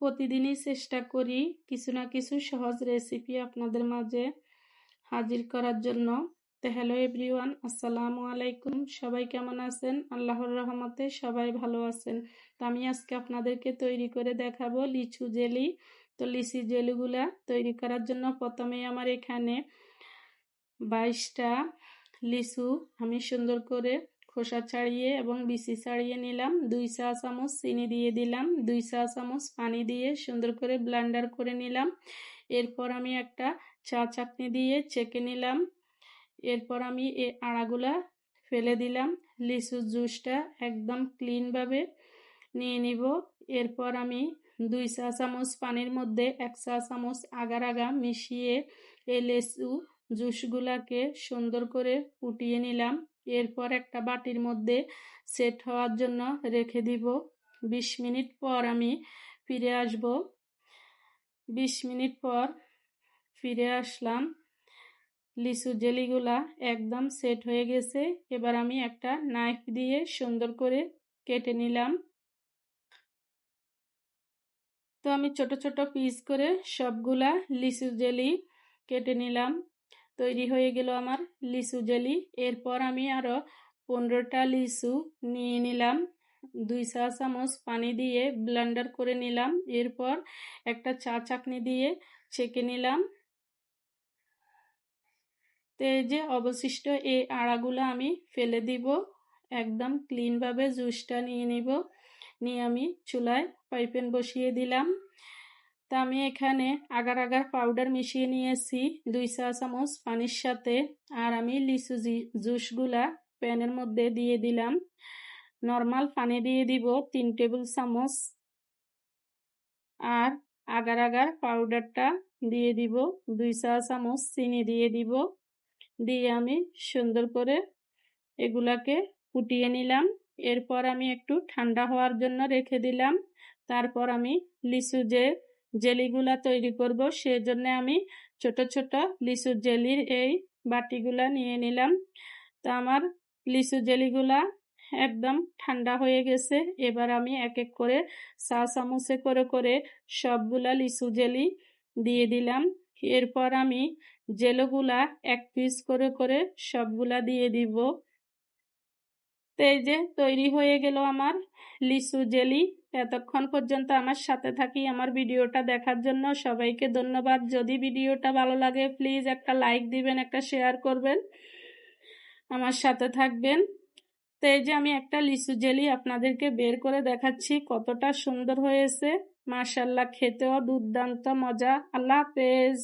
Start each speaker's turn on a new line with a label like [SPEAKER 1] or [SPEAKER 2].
[SPEAKER 1] প্রতিদিনই চেষ্টা করি কিছু না কিছু সহজ রেসিপি আপনাদের মাঝে হাজির করার জন্য। তো হ্যালো এভরিওয়ান আসসালামু আলাইকুম। সবাই কেমন আছেন? আল্লাহর রহমতে সবাই ভালো আছেন। তো আমি আজকে আপনাদেরকে তৈরি করে দেখাবো লিচু জেলি। তো লিচি জেলিগুলা তৈরি করার জন্য প্রথমেই আমার এখানে বাইশটা লিচু আমি সুন্দর করে খোসা ছাড়িয়ে এবং বিচি ছাড়িয়ে নিলাম। দুই চা চামচ চিনি দিয়ে দিলাম। দুই চা চামচ পানি দিয়ে সুন্দর করে ব্লান্ডার করে নিলাম। এরপর আমি একটা চা চাটনি দিয়ে চেকে নিলাম। এরপর আমি এ আড়াগুলা ফেলে দিলাম। লিচুর জুসটা একদম ক্লিনভাবে নিয়ে নিব। এরপর আমি দুই চা চামচ পানির মধ্যে এক চা চামচ আগার আগা মিশিয়ে এই লেচু জুসগুলাকে সুন্দর করে ফুটিয়ে নিলাম। এরপর একটা বাটির মধ্যে সেট হওয়ার জন্য রেখে দিব। বিশ মিনিট পর আমি ফিরে আসব। বিশ মিনিট পর ফিরে আসলাম। লিচু জেলিগুলা একদম সেট হয়ে গেছে। এবার আমি একটা নাইফ দিয়ে সুন্দর করে কেটে নিলাম। তো আমি ছোট ছোট পিস করে সবগুলা লিচু জেলি কেটে নিলাম। তৈরি হয়ে গেল আমার লিচু জেলি। এরপর আমি আরও পনেরোটা লিচু নিয়ে নিলাম। দুই চা চামচ পানি দিয়ে ব্লেন্ডার করে নিলাম। এরপর একটা চা চাকনি দিয়ে ছেঁকে নিলাম। তো যে অবশিষ্ট এই আড়াগুলো আমি ফেলে দিব। একদম ক্লিনভাবে জুসটা নিয়ে নিব। নিয়ে আমি চুলায় পাইপেন বসিয়ে দিলাম। তা আমি এখানে আগার আগার পাউডার মিশিয়ে নিয়েছি, দুই চা চামচ পানির সাথে। আর আমি লিচু জুসগুলা প্যানের মধ্যে দিয়ে দিলাম। নর্মাল পানি দিয়ে দিব তিন টেবিল চামচ। আর আগার আগার পাউডারটা দিয়ে দিব দুই চা চামচ চিনি দিয়ে দিব। দিয়ে আমি সুন্দর করে এগুলাকে ফুটিয়ে নিলাম। এরপর আমি একটু ঠান্ডা হওয়ার জন্য রেখে দিলাম। তারপর আমি লিচু যে জেলিগুলা তৈরি করব। সেজন্য আমি ছোট ছোট লিচু জেলির এই বাটিগুলা নিয়ে নিলাম। তা আমার লিচু জেলিগুলা একদম ঠান্ডা হয়ে গেছে। এবার আমি এক এক করে চা চামচে করে করে সবগুলা লিচু জেলি দিয়ে দিলাম। এরপর আমি জেলোগুলা এক পিস করে করে সবগুলা দিয়ে দিব। তো এই যে তৈরি হয়ে গেল আমার লিচু জেলি। এতক্ষণ পর্যন্ত আমার সাথে থাকি আমার ভিডিওটা দেখার জন্য। সবাইকে ধন্যবাদ। যদি ভিডিওটা ভালো লাগে প্লিজ একটা লাইক দিবেন, একটা শেয়ার করবেন। আমার সাথে থাকবেন। তো এই যে আমি একটা লিচু জেলি আপনাদেরকে বের করে দেখাচ্ছি, কতটা সুন্দর হয়েছে। মার্শাল্লাহ খেতেও দুর্দান্ত মজা। আল্লাহ হাফেজ।